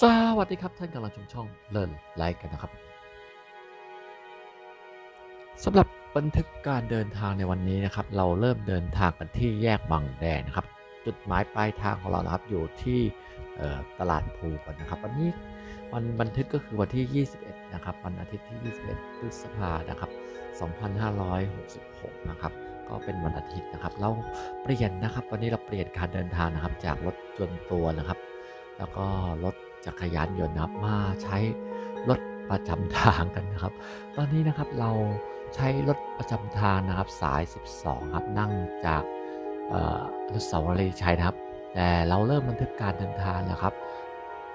สวัสดีครับท่านกำลังชมช่องเลินไลค์กันนะครับสำหรับบันทึกการเดินทางในวันนี้นะครับ เราเริ่มเดินทางกันที่แยกบางแดงนะครับ จุดหมายปลายทางของเรานะครับอยู่ที่ตลาดภูกันนะครับ วันนี้วันบันทึกก็คือวันที่ 21 นะครับ วันอาทิตย์ที่ 21 พฤษภานะครับ 2566 นะครับ ก็เป็นวันอาทิตย์นะครับ เราเปลี่ยนนะครับ วันนี้เราเปลี่ยนการเดินทางนะครับ จากรถยนตัวนะครับ แล้วก็รถ จักรยานยนต์นะครับมาใช้รถประจำทางกันนะครับ ตอนนี้นะครับเราใช้รถประจำทางนะครับสาย 12 ครับนั่งจากเอ่ออนุสาวรีย์ชัยนะครับ แต่เราเริ่มบันทึกการเดินทางแล้วครับ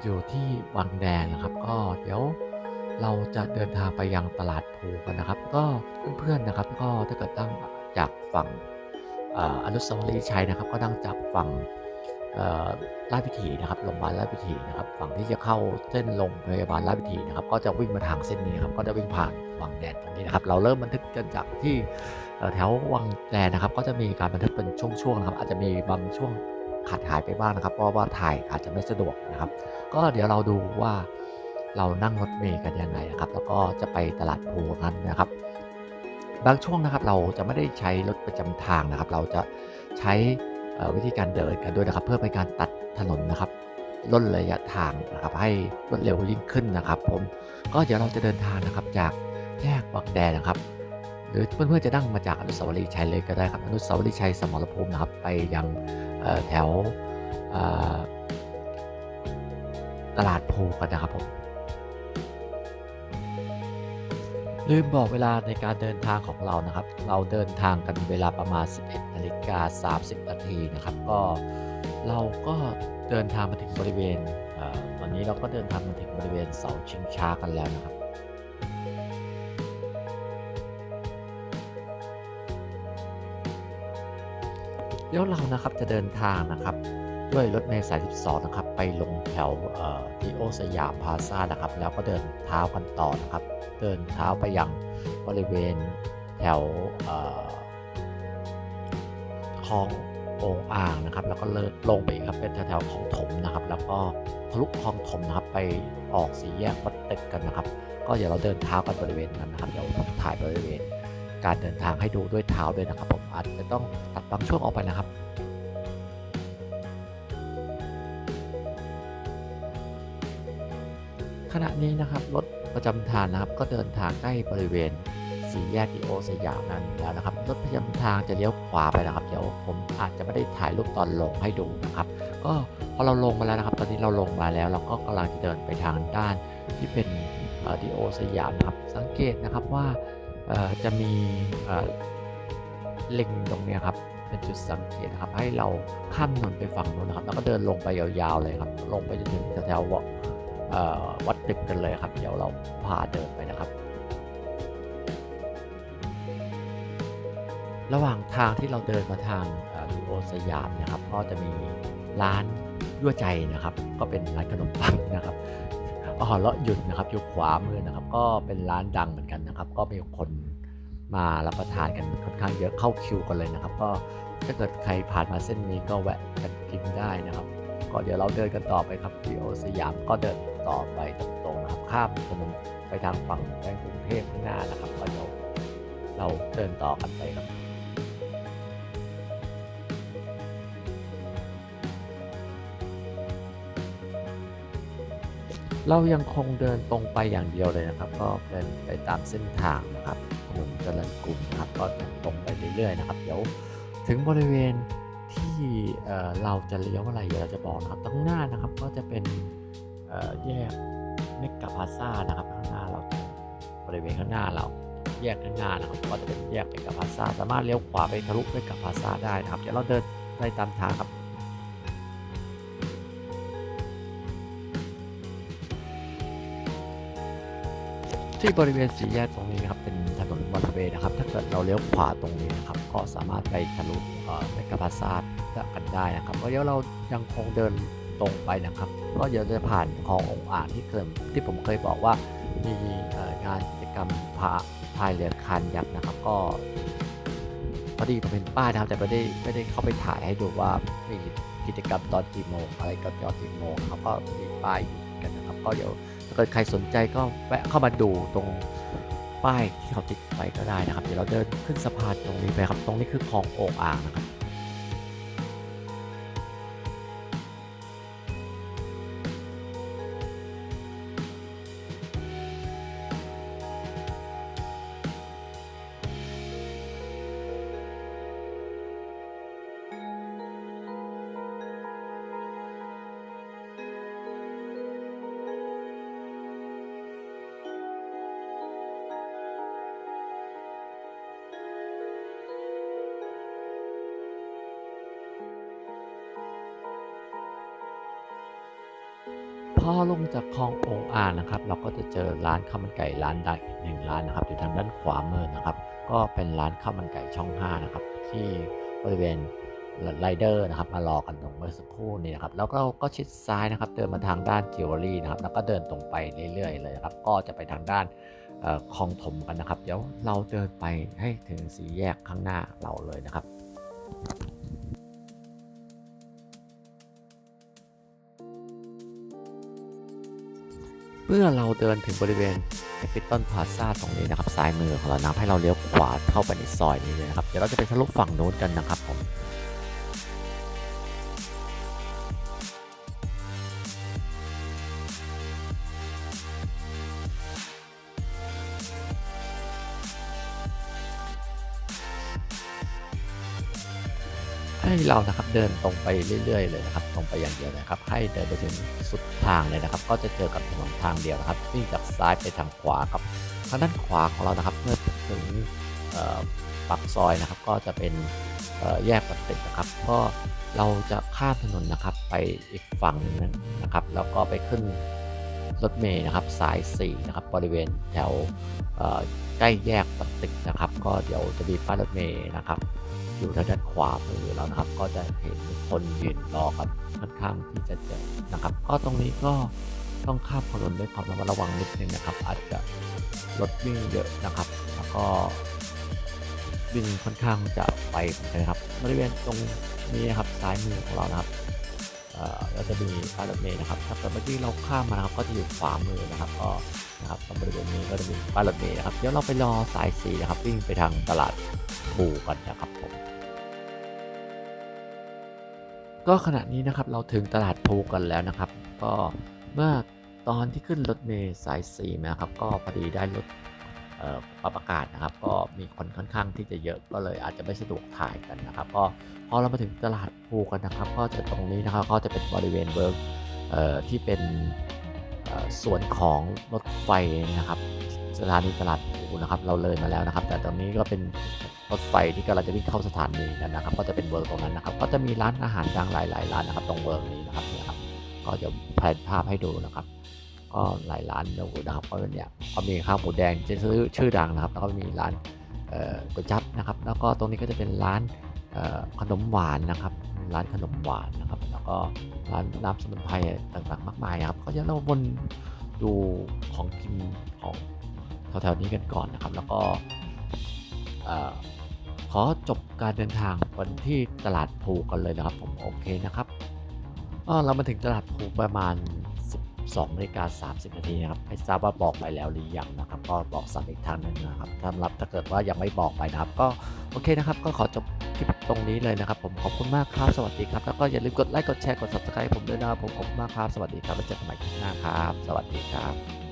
อยู่ที่วังแดงนะครับ ก็เดี๋ยวเราจะเดินทางไปยังตลาดภูกันนะครับ ก็เพื่อนๆนะครับ ก็ถ้าเกิดตั้งจากฝั่งอนุสาวรีย์ชัยนะครับ ก็นั่งจากฝั่ง เอ่อราชพิธีนะครับโรงพยาบาลราชพิธีนะครับ ฝั่งที่จะเข้าเส้นโรงพยาบาลราชพิธีนะครับ ก็จะวิ่งมาทางเส้นนี้ครับ ก็จะวิ่งผ่านวังแดนตรงนี้นะครับ เราเริ่มบันทึกกันจากที่แถววังแดนนะครับ ก็จะมีการบันทึกเป็นช่วงๆนะครับ อาจจะมีบางช่วงขาดหายไปบ้างนะครับ เพราะว่าถ่ายอาจจะไม่สะดวกนะครับ ก็เดี๋ยวเราดูว่าเรานั่งรถเมล์กันยังไงนะครับ แล้วก็จะไปตลาดภูนั้นนะครับ บางช่วงนะครับเราจะไม่ได้ใช้รถประจำทางนะครับ เราจะใช้ วิธีการเดินกันด้วยนะครับ เพื่อเป็นการตัดถนนนะครับล่นระยะทางนะครับให้รวดเร็วยิ่งขึ้นนะครับ ผมก็เดี๋ยวเราจะเดินทางนะครับจากแยกบางแดนนะครับ หรือเพื่อนๆจะนั่งมาจากอนุสาวรีย์ชัยเลยก็ได้ครับอนุสาวรีย์ชัยสมรภูมินะครับ ไปยังแถวตลาดภูกันนะครับผม ลืมบอกเวลาในการเดินทางของเรานะครับ เราเดินทางกันเวลาประมาณ 11นาฬิกา30นาทีนะครับ ก็เราก็เดินทางมาถึงบริเวณเอ่อวันนี้เราก็เดินทางมาถึงบริเวณเสาชิงช้ากันแล้วนะครับเดี๋ยวเรานะครับจะเดินทางนะครับด้วยรถเมล์สาย 12 นะครับ ไปลงแถวที่โอสยามพาซ่านะครับ แล้วก็เดินเท้ากันต่อนะครับ เดินเท้าไปยังบริเวณแถวเอ่อคลององอ่างนะครับ แล้วก็เลิกลงไปครับเป็นแถวๆคลองถมนะครับ แล้วก็ทะลุคลองถมนะครับ ไปออกสี่แยกวัดตึกกันนะครับ ก็เดี๋ยวเราเดินเท้ากันบริเวณนั้นนะครับเดี๋ยวผมถ่ายบริเวณ การเดินทางให้ดูด้วยเท้าด้วยนะครับ ผมอาจจะต้องตัดบางช่วงออกไปนะครับขณะนี้นะครับรถ ประจำทางนะครับ ก็เดินทางใกล้บริเวณสี่แยกดิโอสยามนั้นแล้วนะครับรถประจำทางจะเลี้ยวขวาไปนะครับ เดี๋ยวผมอาจจะไม่ได้ถ่ายรูปตอนลงให้ดูนะครับ ก็พอเราลงมาแล้วนะครับ ตอนนี้เราลงมาแล้ว เราก็กำลังจะเดินไปทางด้านที่เป็นดิโอสยามนะครับ สังเกตนะครับว่าจะมีเล็งตรงนี้ครับเป็นจุดสังเกตนะครับให้เราข้ามถนนไปฝั่งนู้นนะครับ แล้วก็เดินลงไปยาวๆเลยครับ ลงไปจนถึงแถวๆ วัดตึกกันเลยครับ เดี๋ยวเราพาเดินไปนะครับ ระหว่างทางที่เราเดินมาทางดูโอสยามนะครับ ก็จะมีร้านยั่วใจนะครับ ก็เป็นร้านขนมปังนะครับอ๋อเลาะหยุดนะครับอยู่ขวามือนะครับ ก็เป็นร้านดังเหมือนกันนะครับ ก็มีคนมารับประทานกันค่อนข้างเยอะเข้าคิวกันเลยนะครับ ก็ถ้าเกิดใครผ่านมาเส้นนี้ก็แวะกันกินได้นะครับ ก็เดี๋ยวเราเดินกันต่อไปครับดีโอสยามก็เดิน ต่อไปตรงๆนะครับข้ามถนนไปทางฝั่งแบงกรุงเทพข้างหน้านะครับก็เดี๋ยวเราเดินต่อกันไปครับเรายังคงเดินตรงไปอย่างเดียวเลยนะครับ ก็เดินไปตามเส้นทางนะครับถนนเจริญกรุงนะครับ ก็ตรงไปเรื่อยๆนะครับ เดี๋ยวถึงบริเวณที่เเราจะเลี้ยวอะไรเดี๋ยวเราจะบอกนะครับข้างหน้านะครับก็จะเป็น แยกเมกะพาซ่านะครับข้างหน้าเราบริเวณข้างหน้าเราแยกข้างหน้านะครับก็จะเป็นแยกเมกะพาซ่าสามารถเลี้ยวขวาไปทะลุเมกะพาซ่าได้นะครับเดี๋ยวเราเดินไปตามทางครับที่บริเวณสี่แยกตรงนี้นะครับเป็นถนนวันเวย์นะครับ ถ้าเกิดเราเลี้ยวขวาตรงนี้นะครับ ก็สามารถไปทะลุเมกะพาซ่ากันได้นะครับก็เดี๋ยวเรายังคงเดิน ตรงไปนะครับ ก็เดี๋ยวจะผ่านคลององอ่างที่เคยที่ผมเคยบอกว่ามีงานกิจกรรมพาพายเรือคานยักษ์นะครับ ก็พอดีผมเป็นป้ายนะครับแต่ไม่ได้ไม่ได้เข้าไปถ่ายให้ดูว่ามีกิจกรรมตอนกี่โมงอะไรก็ตอนกี่โมงเขาก็มีป้ายอยู่กันนะครับ ก็เดี๋ยวถ้าเกิดใครสนใจก็แวะเข้ามาดูตรงป้ายที่เขาติดไว้ก็ได้นะครับ เดี๋ยวเราเดินขึ้นสะพานตรงนี้ไปครับ ตรงนี้คือคลองโอ่งอ่างนะครับ อลงจากคลององอ่างนะครับ เราก็จะเจอร้านข้าวมันไก่ร้านใดอีกหนึ่งร้านนะครับอยู่ทางด้านขวามือนะครับ ก็เป็นร้านข้าวมันไก่ช่อง5นะครับที่บริเวณไรเดอร์นะครับมารอกันตรงเมื่อสักครู่นี้นะครับ แล้วก็ก็ชิดซ้ายนะครับ เดินมาทางด้านจิวเวลรี่นะครับแล้วก็เดินตรงไปเรื่อยๆเลยครับ ก็จะไปทางด้านคลองถมกันนะครับ เดี๋ยวเราเดินไปให้ถึงสีแยกข้างหน้าเราเลยนะครับ เมื่อเราเดินถึงบริเวณแคปิตอลพลาซ่าตรงนี้นะครับซ้ายมือของเรานะให้เราเลี้ยวขวาเข้าไปในซอยนี้เลยนะครับ เดี๋ยวเราจะไปทะลุฝั่งโน้นกันนะครับผม ให้เรานะครับเดินตรงไปเรื่อยๆเลยนะครับตรงไปอย่างเดียวนะครับ ให้เดินไปถึงสุดทางเลยนะครับ ก็จะเจอกับถนนทางเดียวนะครับวิ่งจากซ้ายไปทางขวาครับทางด้านขวาของเรานะครับเมื่อถึงปากซอยนะครับ ก็จะเป็นแยกปากเกร็ดนะครับ ก็เราจะข้ามถนนนะครับไปอีกฝั่งหนึงนะครับ แล้วก็ไปขึ้นรถเมล์นะครับสาย 4 นะครับ บริเวณแถวใกล้แยกปากเกนะครับ ก็เดี๋ยวจะมีป้ายรถเมล์นะครับ อยู่ทางด้านขวามือเรานะครับ ก็จะเห็นคนยืนรอกันค่อนข้างที่จะเยอะนะครับ ก็ตรงนี้ก็ต้องข้ามถนนด้วยความระมัดระวังนิดนึงนะครับ อาจจะรถวิ่งเยอะนะครับ แล้วก็วิ่งค่อนข้างจะไปนะครับ บริเวณตรงนี้ครับซ้ายมือของเรานะครับ เราจะมีป้ายรถเมล์นะครับถ้าเกิดเมื่อกี้เราข้ามมานะครับก็จะอยู่ขวามือนะครับก็นะครับตรงบริเวณนี้ก็จะมีป้ายรถเมล์นะครับเดี๋ยวเราไปรอสายสีนะครับวิ่งไปทางตลาดปูกันนะครับผมก็ขณะนี้นะครับเราถึงตลาดพูกันแล้วนะครับ ก็เมื่อตอนที่ขึ้นรถเมล์สายสีมาครับก็พอดีได้รถ ปรับอากาศนะครับ ก็มีคนค่อนข้างที่จะเยอะก็เลยอาจจะไม่สะดวกถ่ายกันนะครับ ก็พอเรามาถึงตลาดพลูกันนะครับ ก็จะตรงนี้นะครับก็จะเป็นบริเวณเวิร์กที่เป็นส่วนของรถไฟนะครับสถานีตลาดพลูนะครับเราเลยมาแล้วนะครับ แต่ตรงนี้ก็เป็นรถไฟที่กำลังจะวิ่งเข้าสถานีกันนะครับ ก็จะเป็นเวิร์กตรงนั้นนะครับ ก็จะมีร้านอาหารดังหลายๆร้านนะครับ ตรงเวิร์กนี้นะครับเนี่ยครับก็จะแผนภาพให้ดูนะครับ ก็หลายร้านดูนะครับก็เนี่ยก็มีข้าวหมูแดงจะซื้อชื่อดังนะครับ แล้วก็มีร้านก๋วยจั๊บนะครับ แล้วก็ตรงนี้ก็จะเป็นร้านขนมหวานนะครับ ร้านขนมหวานนะครับ แล้วก็ร้านน้ำสมุนไพรต่างๆ มากมายครับ ก็จะเราวนดูของกินของแถวๆนี้กันก่อนนะครับ แล้วก็ขอจบการเดินทางวันที่ตลาดภูกันเลยนะครับผมโอเคนะครับเรามาถึงตลาดภูประมาณ 12นาฬิกา30นาทีนะครับไม่ทราบว่าบอกไปแล้วหรือยังนะครับ ก็บอกซ้ำอีกทางหนึงนะครับสำหรับถ้าเกิดว่ายังไม่บอกไปนะครับ ก็โอเคนะครับ ก็ขอจบคลิปตรงนี้เลยนะครับ ผมขอบคุณมากครับสวัสดีครับ แล้วก็อย่าลืมกดไลค์กดแชร์กด subscribe ผมด้วยนะครับผมขอบคุณมากครับสวัสดีครับแล้วเจอกันใหม่คลิปหน้าครับ สวัสดีครับ